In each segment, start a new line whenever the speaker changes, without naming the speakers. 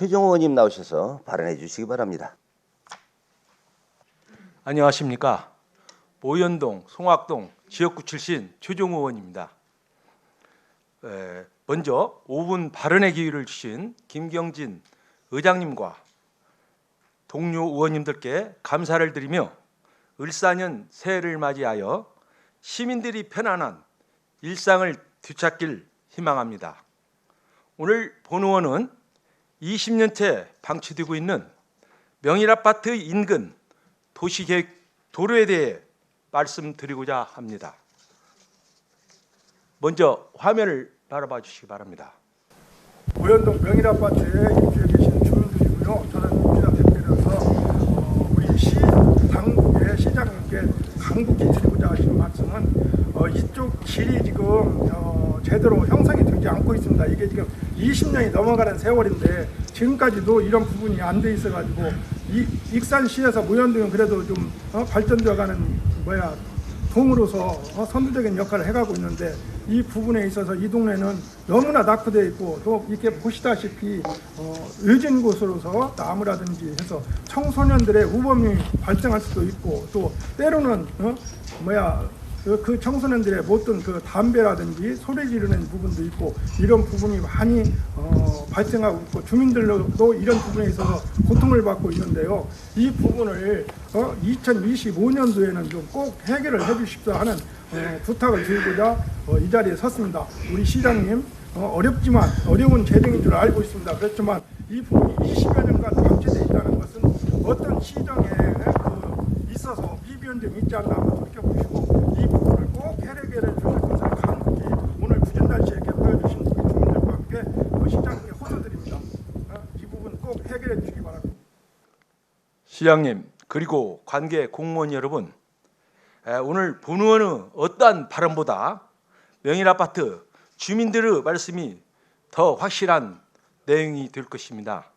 최종 의원님 나오셔서 발언해 주시기 바랍니다.
안녕하십니까. 모현동, 송악동 지역구 출신 최종 의원입니다. 에, 먼저 5분 발언의 기회를 주신 김경진 의장님과 동료 의원님들께 감사를 드리며 을사년 새해를 맞이하여 시민들이 편안한 일상을 되찾길 희망합니다. 오늘 본 의원은 20년째 방치되고 있는 명일아파트 인근 도시계획 도로에 대해 말씀드리고자 합니다. 먼저 화면을 바라봐 주시기 바랍니다.
고현동 명일아파트에 입주해 계신 주민들이고요. 저는 민주당 대표로서 어, 우리 시 당국의 시장님께 강국히 드리고자 하신 말씀은 어, 이쪽 길이 지금 어, 제대로 형성이 되지 않고 있습니다. 이게 지금 20년이 넘어가는 세월인데 지금까지도 이런 부분이 안 돼 있어가지고 이 익산시에서 무현동은 그래도 좀 어, 발전되어가는 뭐야 동으로서 어, 선두적인 역할을 해가고 있는데 이 부분에 있어서 이 동네는 너무나 낙후되어 있고 또 이렇게 보시다시피 어, 의진 곳으로서 나무라든지 해서 청소년들의 우범이 발생할 수도 있고 또 때로는 어, 뭐야 그, 그 청소년들의 못든 그 담배라든지 소리 지르는 부분도 있고 이런 부분이 많이 어, 발생하고 있고 주민들도 이런 부분에 있어서 고통을 받고 있는데요. 이 부분을 어, 2025년도에는 좀 꼭 해결을 해주십사 하는 어, 부탁을 드리고자 어, 이 자리에 섰습니다. 우리 시장님 어, 어렵지만 어려운 재정인 줄 알고 있습니다. 그렇지만 이 부분이 20여 년간 방치되어 있다는 것은 어떤 시정에 그 있어서 비변점이 있지 않나 돌이켜보시고 이 부분을 꼭 해결해 주실 것을 강국히 오늘 굳은 날씨에 이렇게 보여주신 우리 주민들과 함께 그 시장님께 호소드립니다. 어, 이 부분 꼭 해결해 주시기 바랍니다.
시장님 그리고 관계 공무원 여러분 에, 오늘 본 의원의 어떠한 발언보다 명일아파트 주민들의 말씀이 더 확실한 내용이 될 것입니다.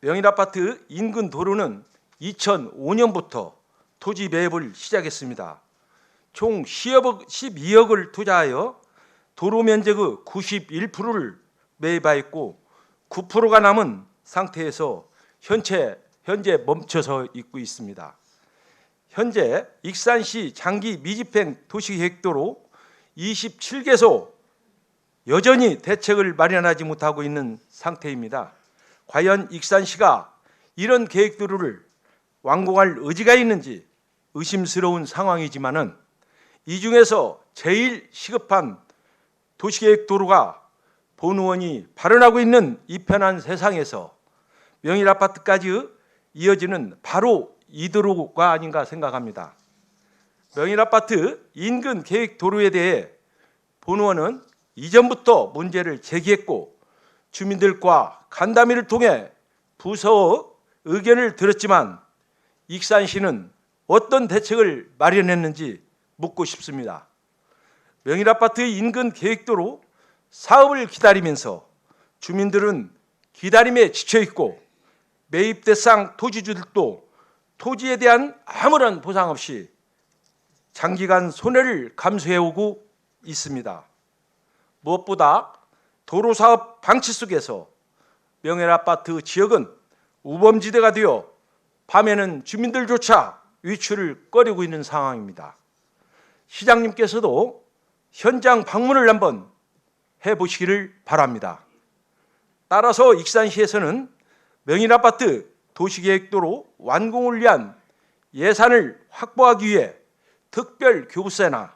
명일아파트 인근 도로는 2005년부터 토지 매입을 시작했습니다. 총 10억, 12억을 투자하여 도로 면적의 91%를 매입하였고 9%가 남은 상태에서 현재 현재 멈춰서 있고 있습니다. 현재 익산시 장기 미집행 도시계획도로 27개소 여전히 대책을 마련하지 못하고 있는 상태입니다. 과연 익산시가 이런 계획도로를 완공할 의지가 있는지 의심스러운 상황이지만은 이 중에서 제일 시급한 도시계획도로가 본 의원이 발언하고 있는 이 편한 세상에서 명일 아파트까지 이어지는 바로 이 도로가 아닌가 생각합니다. 명일 아파트 인근 계획 도로에 대해 본 의원은 이전부터 문제를 제기했고 주민들과 간담회를 통해 부서의 의견을 들었지만 익산시는 어떤 대책을 마련했는지 묻고 싶습니다. 명일 아파트 인근 계획도로 사업을 기다리면서 주민들은 기다림에 지쳐 있고 매입 대상 토지주들도 토지에 대한 아무런 보상 없이 장기간 손해를 감수해오고 있습니다. 무엇보다 도로 사업 방치 속에서 명일 아파트 지역은 우범지대가 되어 밤에는 주민들조차 위출을 꺼리고 있는 상황입니다. 시장님께서도 현장 방문을 한번 해보시기를 바랍니다. 따라서 익산시에서는 명인 아파트 도시계획도로 완공을 위한 예산을 확보하기 위해 특별 교부세나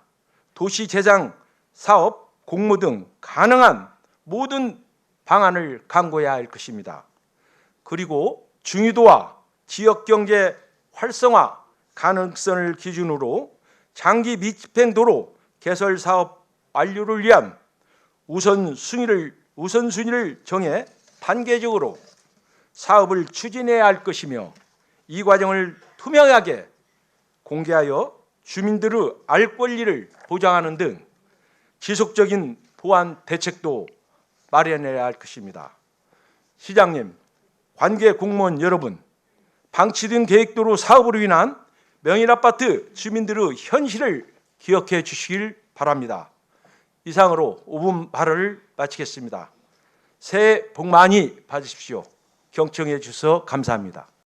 도시 재장 사업 공모 등 가능한 모든 방안을 강구해야 할 것입니다. 그리고 중위도와 지역 경제 활성화 가능성을 기준으로 장기 밀집행 도로 개설 사업 완료를 위한 우선 순위를 우선 순위를 정해 단계적으로 사업을 추진해야 할 것이며 이 과정을 투명하게 공개하여 주민들의 알 권리를 보장하는 등 지속적인 보안 대책도 마련해야 할 것입니다. 시장님, 관계 공무원 여러분, 방치된 계획도로 사업으로 인한 명일 아파트 주민들의 현실을 기억해 주시길 바랍니다. 이상으로 5분 발언을 마치겠습니다. 새해 복 많이 받으십시오. 경청해 주셔서 감사합니다.